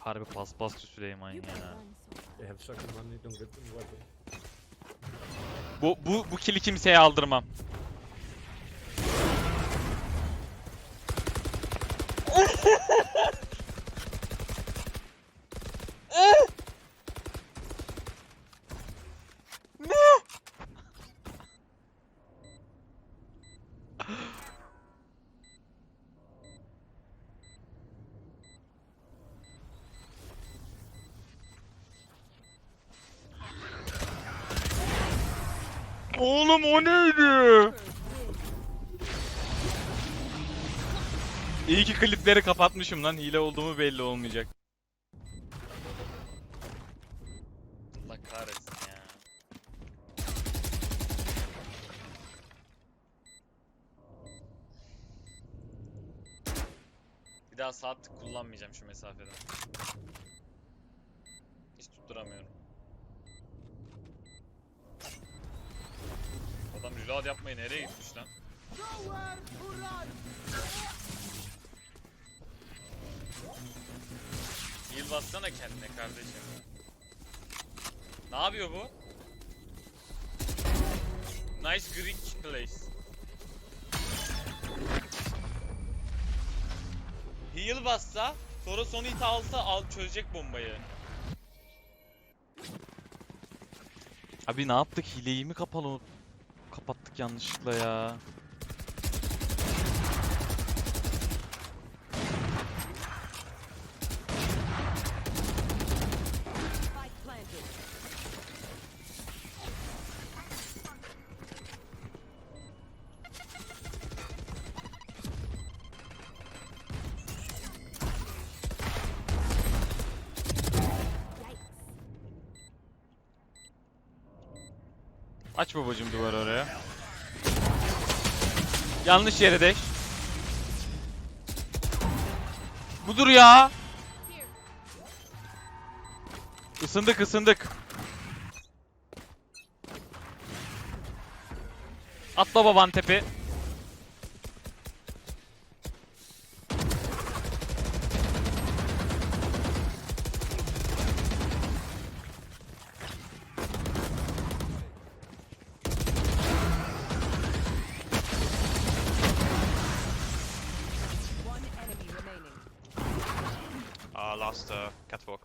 Harbi paspastı Süleyman You ya. Bu bu bu kili kimseye aldırmam. Oğlum o neydi? İyi ki klipleri kapatmışım lan. Hile olduğumu belli olmayacak. Allah kahretsin ya. Bir daha saat kullanmayacağım şu mesafeden. Hiç tutturamıyorum. Adam reload yapmayı nereye gitmiş lan? Heal bassana kendine kardeşim. Ne yapıyor bu? Nice Greek place. Heal bassa sonra son hit alsa al çözecek bombayı. Abi ne yaptık? Hileyi mi kapalı kapattık yanlışlıkla ya? Aç babacım duvarı oraya. Yanlış yere deş. Budur ya. Isındık ısındık. Atla baban tepe. Last uh, catwalk.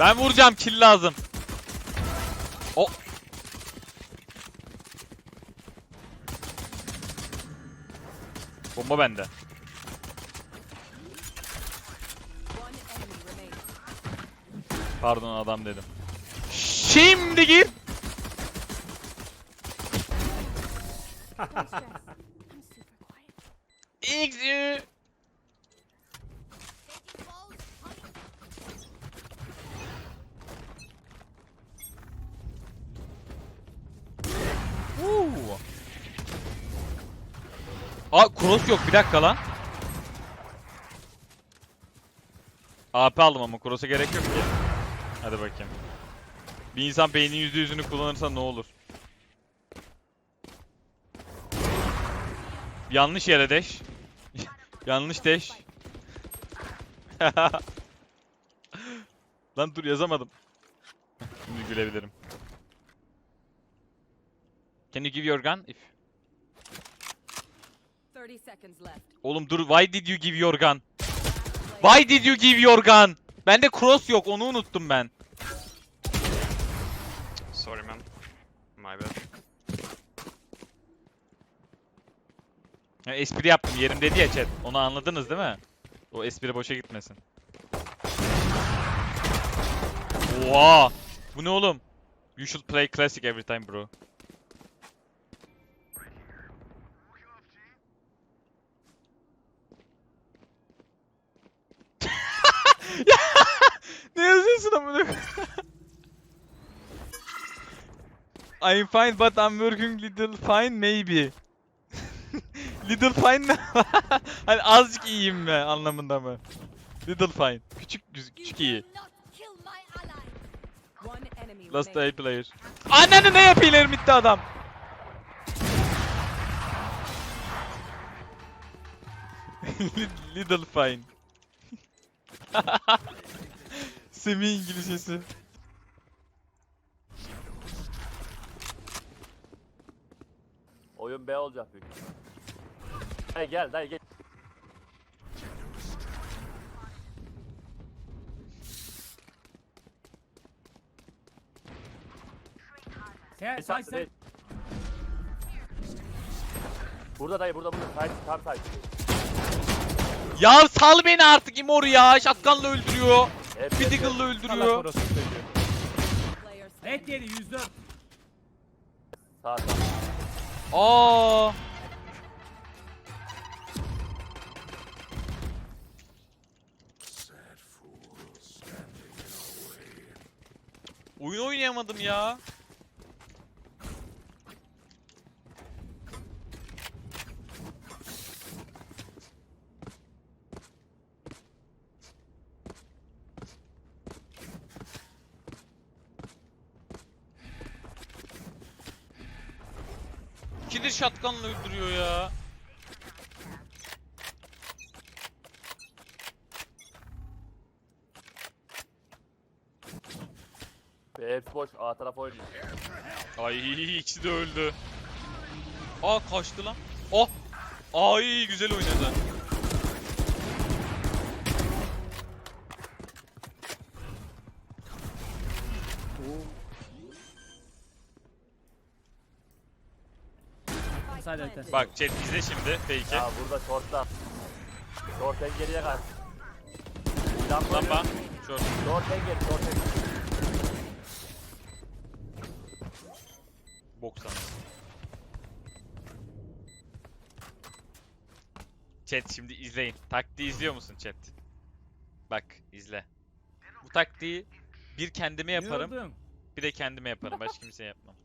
Ben vuracağım kill lazım. O. Bomba bende. One enemy remaining. Pardon adam dedim. Şimdi gir. X. Aa cross yok bir dakika lan. AP aldım ama cross'a gerek yok ki. Hadi bakayım. Bir insan beynin yüzde yüzünü kullanırsa ne olur? Yanlış yere deş. Yanlış deş. Lan dur yazamadım. Şimdi gülebilirim. Can you give your gun? If. 30 seconds left. Oğlum dur why did you give your gun? Why did you give your gun? Bende cross yok onu unuttum ben. My bad. Ya, espri yaptım yerim dedi ya chat. Onu anladınız değil mi? O espri boşa gitmesin. Oha! Bu ne oğlum? You should play classic every time bro. Ne yazıyorsun amına koyayım? I'm fine but I'm working little fine maybe. little fine ne? hani azıcık iyiyim mi anlamında mı? Little fine. Küçük küçük iyi. Last A player. Anneni ne yapıyorlar midde adam? Little fine. Semi İngilizcesi. Oyun B olacak büyük. Dayı gel dayı gel. Sen, sen, sen. Burada dayı burada burada. Side, tam side. Ya sal beni artık Imor ya. Şatkanla öldürüyor. Deagle'la hep. öldürüyor. Red yedi 104. Sağ sağ. Aa. Oyun oynayamadım ya. Şatkanla öldürüyor ya. Hepsi boş. A taraf oynuyor. Ay ikisi de öldü. Aa kaçtı lan. Oh. Ay güzel oynadı. Planted. Bak chat izle şimdi fake'i. Ya burada short'ta. Short en geriye kaç. Lamp Lamba. Şort. Short en geri. Short en geri. Bok sana. Chat şimdi izleyin. Taktiği izliyor musun chat? Bak izle. Bu taktiği bir kendime yaparım, Yıldım. bir de kendime yaparım. Başka kimseye yapmam.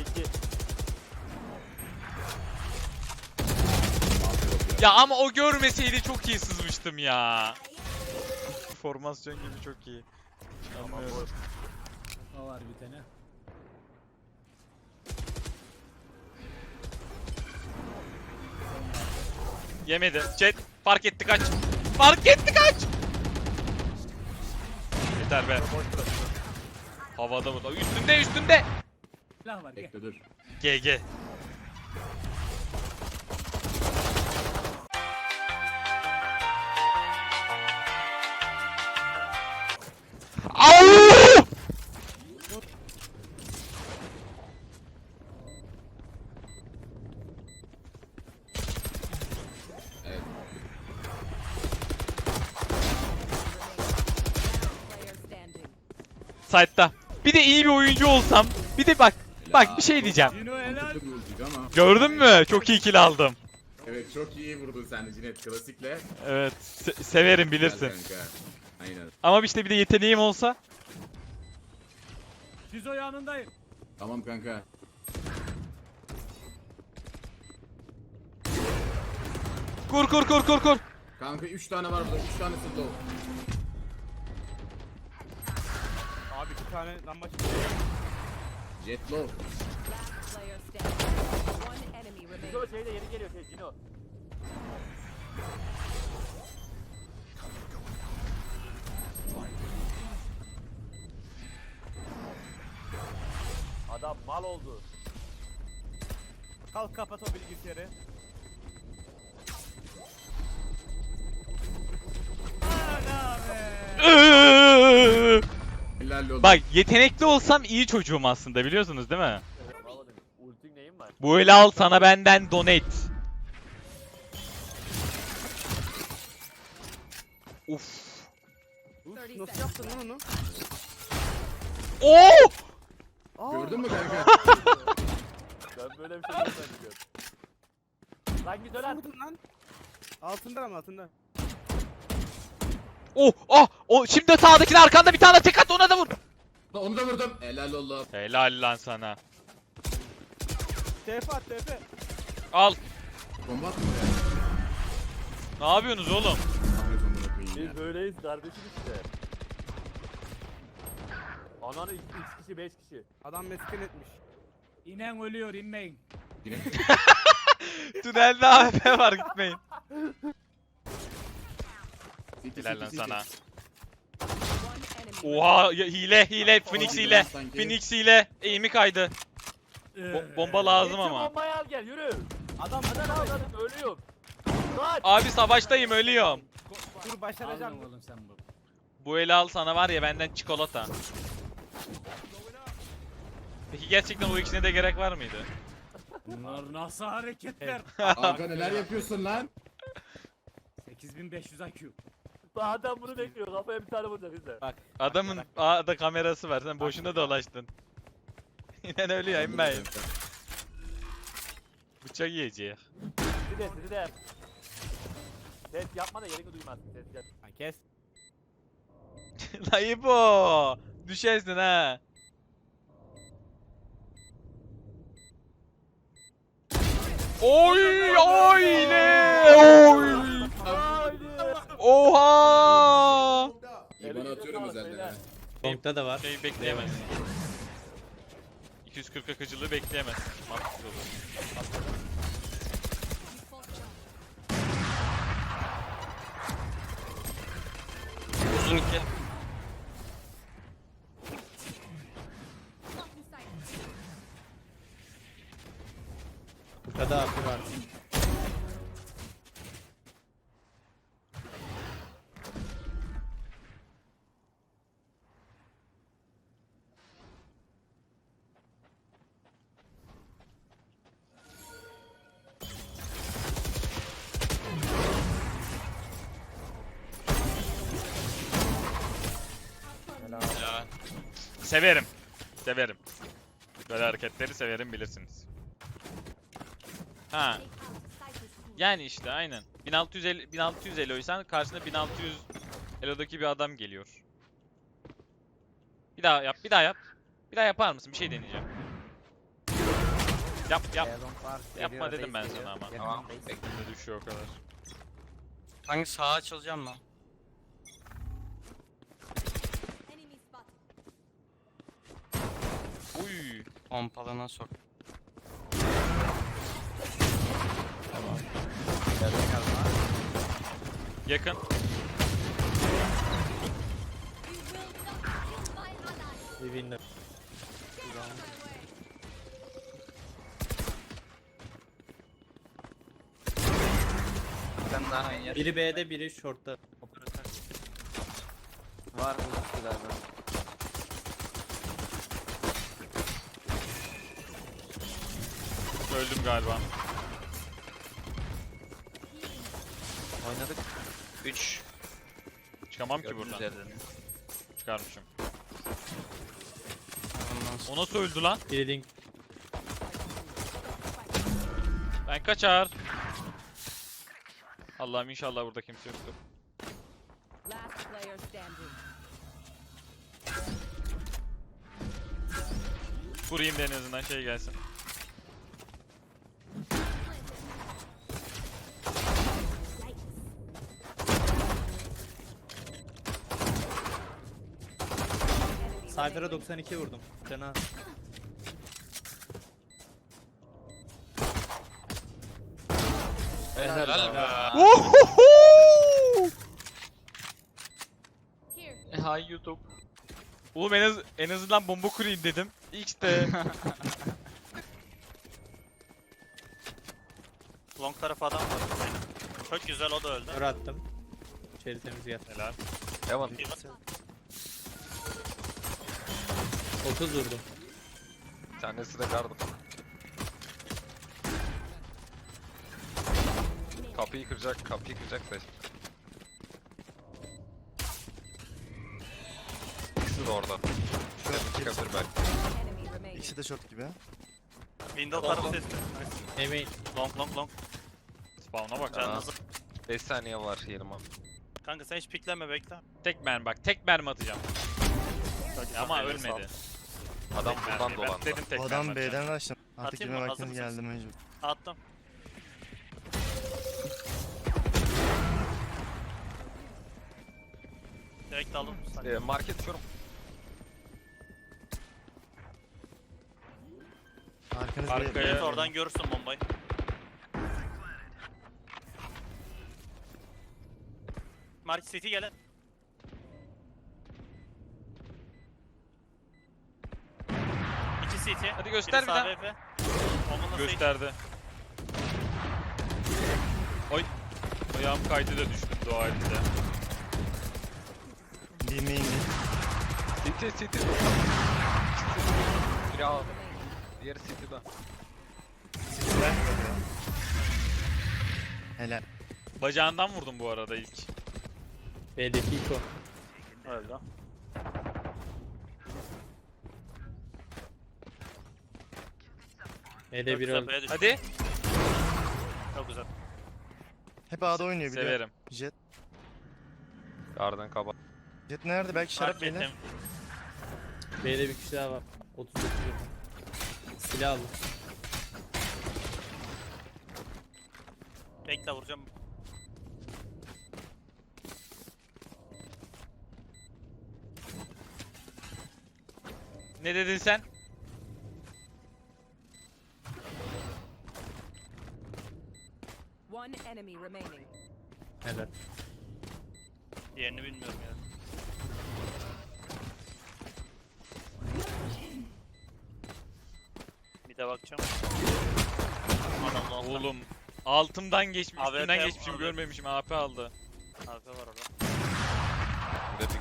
2 2. Ya ama o görmeseydi çok iyi sızmıştım ya. Formasyon gibi çok iyi. Anlıyorum. O var bir tane. Yemedi. Chat fark etti kaç. Fark etti kaç. Yeter be. Havada bu da. Üstünde üstünde. Silah var gel. Bekle dur. GG. Side'da. Bir de iyi bir oyuncu olsam. Bir de bak. Bak bir şey diyeceğim. Cino helal. Ama. Gördün mü? Çok iyi kill aldım. Evet çok iyi vurdun sen de Cinet klasikle. Evet. se- severim Güzel bilirsin. kanka. Aynen. Ama işte bir de yeteneğim olsa. Cizo yanındayım. Tamam kanka. Kur kur kur kur kur. Kanka 3 tane var burada. 3 tane slow. Abi iki tane lamba çıktı. Jet low. Last player standing. One enemy remaining. Cino şeyde yeni geliyor şey Cino. Adam mal oldu. Kalk kapat o bilgisayarı. Ana be. Helal olsun. Bak yetenekli olsam iyi çocuğum aslında biliyorsunuz değil mi? Bu el al sana benden donate. Uf. Uf, 30 nasıl yaptın lan onu? Oo! Gördün mü kanka? Ben böyle bir şey görmedim. Lan git ölen. Altında ama altında. Oh! Ah! O şimdi sağdakinin arkanda bir tane tek at ona da vur. Lan Onu da vurdum. Helal olsun. Helal lan sana. TF at TF. Al. Bomba atma ya. Ne yapıyorsunuz oğlum? Koyayım ya. Biz böyleyiz kardeşim işte. Ananı 3 kişi 5 kişi. Adam mesken etmiş. İnen ölüyor inmeyin. Yine. Tünelde AWP var gitmeyin. Helal lan sana. Oha ya- hile hile Phoenix hile. sanki. Phoenix hile. Eğimi kaydı. Bo- bomba lazım Getir ama. bombayı al gel yürü. Adam Neden avladım ölüyorum. Kaç. Abi savaştayım ölüyorum. dur başaracağım. Oğlum sen bu. Bu eli al sana var ya benden çikolata. Peki gerçekten o ikisine de gerek var mıydı? Bunlar nasıl hareketler? Kanka neler yapıyorsun lan? 8500 IQ. Adam bunu bekliyor kafaya bir tane vuracak bize. Bak adamın A'da kamerası var sen boşuna dolaştın. Yine ölüyor immeyin. Bıçak yiyecek. Sizi de sizi de. Ses yapma da yerini duymaz. Ses yap. Lan kes. Dayı bu. Düşersin ha. Oy oy ne? Oy. Oha. İyi bana atıyorum ha. Long'da da var. Şey bekleyemez. 240 akıcılığı bekleyemez. Mantıklı olur. Uzun iki. Burada AP var. Severim. Severim. Böyle hareketleri severim bilirsiniz. Ha. Yani işte aynen. 1650 1600 eloysan karşına 1600 elodaki bir adam geliyor. Bir daha yap, bir daha yap. Bir daha yapar mısın? Bir şey deneyeceğim. Yap, yap. Yapma dedim ben sana ama. Tamam. Ne düşüyor o kadar. Hangi sağa açılacağım mı? Uy. Pompalına sok. Yakın. Divinle. Biri B'de biri short'ta. Operatör. Var bu galiba. Öldüm galiba. Oynadık. 3. Çıkamam ki buradan. Çıkarmışım. Ondan sonra O nasıl öldü lan? link. Ben kaçar. Allah'ım inşallah burada kimse yoktur. Last player standing. Kurayım da en azından şey gelsin. Cypher'a 92 vurdum. Cana. Helal be. Here. Hay YouTube. Oğlum en, az, en azından bomba kurayım dedim. İşte. Long tarafı adam var. Çok güzel o da öldü. Kör attım. İçeri temiz gel. Helal. 30 vurdum. Tanesi de gardım. Kapıyı kıracak, kapıyı kıracak da. İkisi de orada. Şuraya çıkabilir belki. İkisi de short gibi. Window tarafı sesli. Emeğin. Long long long. Spawn'a bak. Aa. Can hızlı. 5 saniye var yerim abi. Kanka sen hiç pikleme bekle. Tek mermi bak. Tek mermi atacağım. Ama ölmedi. Adam buradan dolandı. Adam bakacağım. B'den kaçtı. Artık Atayım girme geldi mecbur. Attım. Direkt aldım. sanki. Market diyorum. Arkanız Arkaya- Evet oradan görürsün bombayı. Mark City gele. City. Hadi göster bir daha. Gösterdi. Oy. Ayağım kaydı da düştüm doğa halinde. Bir. City City. Biri al. Diğeri City'de. Helal. Bacağından vurdum bu arada ilk. B'deki ilk o. Öldü. Çok bir öldü. Hadi. Çok güzel. Hep A'da oynuyor biliyor. Severim. Jet. Garden kaba. Jet nerede? Belki şarap ettim. B'de bir kişi daha var. 39 yok. Silah aldım. Bekle vuracağım. Ne dedin sen? One enemy remaining. Helal. Diğerini bilmiyorum ya. Bir de bakacağım. Adam da altta. Oğlum. Altımdan geçmiş, AWP üstünden geçmişim aldı. görmemişim. AP aldı. AP var orada. Bir de bir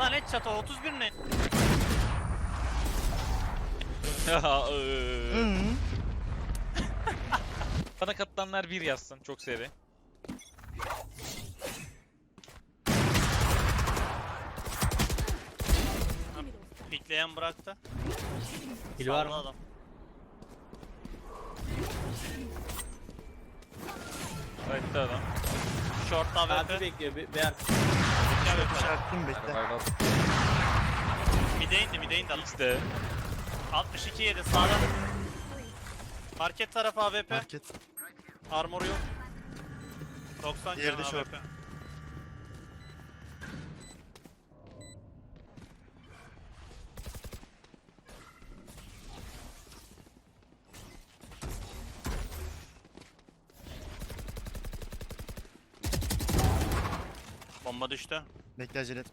Lan headshot o 31 ne? Ya, ıı. Bana katılanlar bir yazsın. Çok seri. Pikleyen bıraktı. Hil var mı? adam. Kayıttı adam. Short Abi AWP. bekliyor. B, B arkası. Şartlayayım bekle. Mide indi mide indi. X'de. 62 yedi sağdan. Market tarafı AWP. Market. Armor yok. 90 Diğeri can de short. AWP. Bomba düştü. Bekle acele et.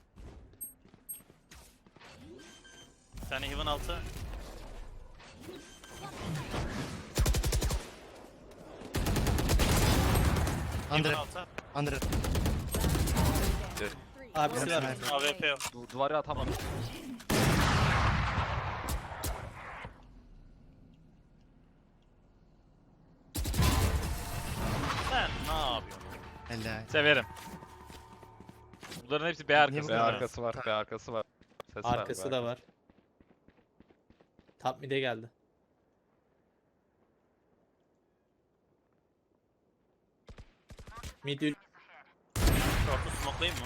Bir tane Heaven altı. Altı. Andre. Abisi var. Sniper. AWP yok. Du duvarı atamadım. Sen ne yapıyorsun? Helal. Severim. Bunların hepsi B arkası. B arkası var, B arkası var. Ses var, Arkası B da var. Top mid'e geldi. Mid ül- Short'u smoke'layayım mı?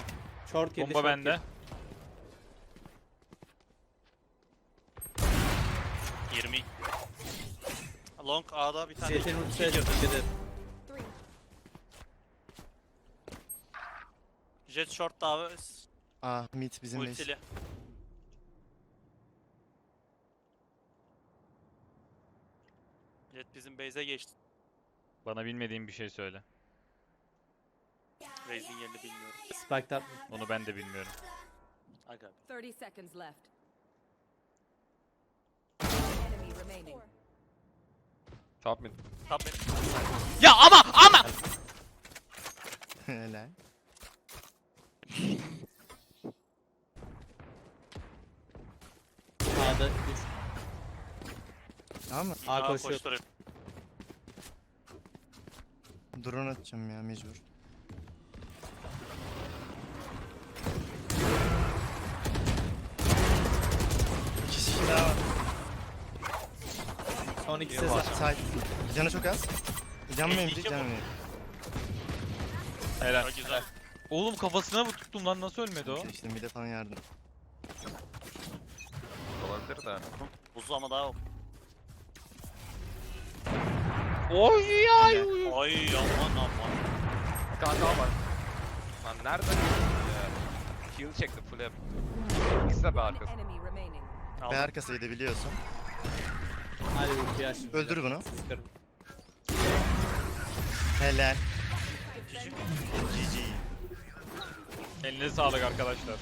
short yedi. Bomba short bende. yedi. 20. Long A'da bir tane. Ultisine Gidiyor. dikkat edin. Three. Jet short da Aa mid bizim base. ultili. Jet bizim base'e geçti. Bana bilmediğim bir şey söyle. Base'in yerini bilmiyorum. Spike top mid. Onu ben de bilmiyorum. Aga. 30 seconds left. One enemy remaining. Top mid. Top mid. Ya ama ama! Helal. A'da 3. Tamam mı? A koşuyor. Drone atacağım ya mecbur. İki kişi daha var. Son ikisi Yıl var. sa- Side. Canı çok az. Can mı İki bu. Can mı? Helal. Çok güzel. Oğlum kafasına mı tuttum lan nasıl ölmedi o? İşte mide falan yardım. Olabilir de. Buzlu ama daha. Oy ay oy. Ay aman aman. Bir tane daha var. Lan nereden ya? Kill çekti full hep. İkisi de B One Ve Aldım. arkasıydı biliyorsun. Hadi ulti aç. Öldür bunu. Sıkarım. Helal. Elinize sağlık arkadaşlar.